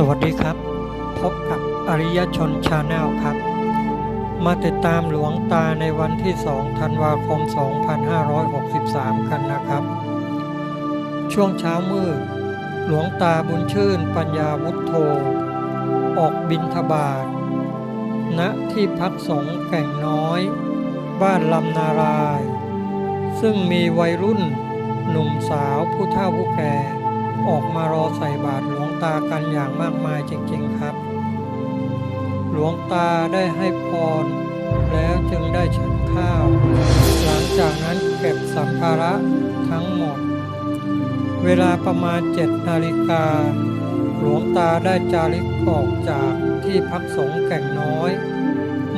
สวัสดีครับ พบกับอริยชนชาแนลครับ มาติดตามหลวงตาในวันที่ 2 ธันวาคม 2563 กันนะครับ ช่วงเช้ามืดหลวงตาบุญชื่นปัญญาวุฒโธ ออกบินทบาทณที่พักสงฆ์แก่งน้อย บ้านลำนาราย ซึ่งมีวัยรุ่น หนุ่มสาวผู้เฒ่าผู้แก่ ออกมารอใส่บาตรหลวงตากันอย่างมากมายจริงๆครับ หลวงตาได้ให้พร แล้วจึงได้ฉันข้าว หลังจากนั้นเก็บสัมภาระทั้งหมด เวลาประมาณเจ็ดนาฬิกา หลวงตาได้จาริกออกจากที่พักสงฆ์แก่งน้อย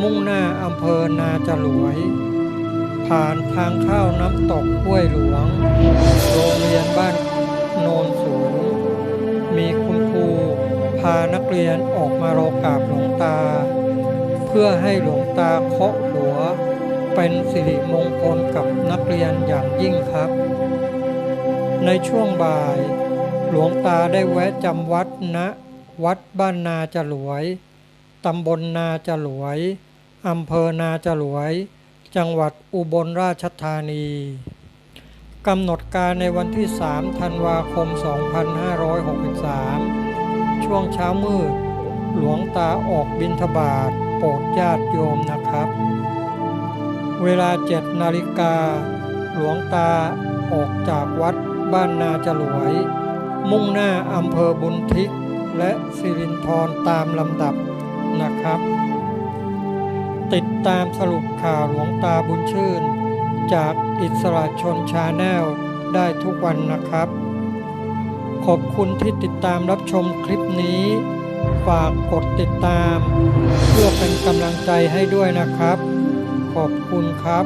มุ่งหน้าอำเภอนาจรวย ผ่านทางเข้าน้ำตกห้วยหลวง พานักเรียนออกมารอกราบหลวงตา เพื่อให้หลวงตาเคาะหัว เป็นสิริมงคลกับนักเรียนอย่างยิ่งครับ ในช่วงบ่าย หลวงตาได้แวะจำวัดณวัดบ้านนาจรวย ตำบลนาจรวย อำเภอนาจรวย จังหวัดอุบลราชธานีกำหนดการในวันที่ 3 ธันวาคม 2563 ช่วงเช้ามืด หลวงตาออกบิณฑบาตโปรดญาติโยมนะครับ เวลา7นาฬิกา หลวงตาออกจากวัดบ้านนาจรวย มุ่งหน้าอำเภอบุญทิกและสิรินธรตามลำดับนะครับ ติดตามสรุปข่าวหลวงตาบุญชื่น จากอิสระชนชาแนลได้ทุกวันนะครับ ขอบคุณที่ติดตามรับชมคลิปนี้ ฝากกดติดตาม เพื่อเป็นกำลังใจให้ด้วยนะครับ ขอบคุณครับ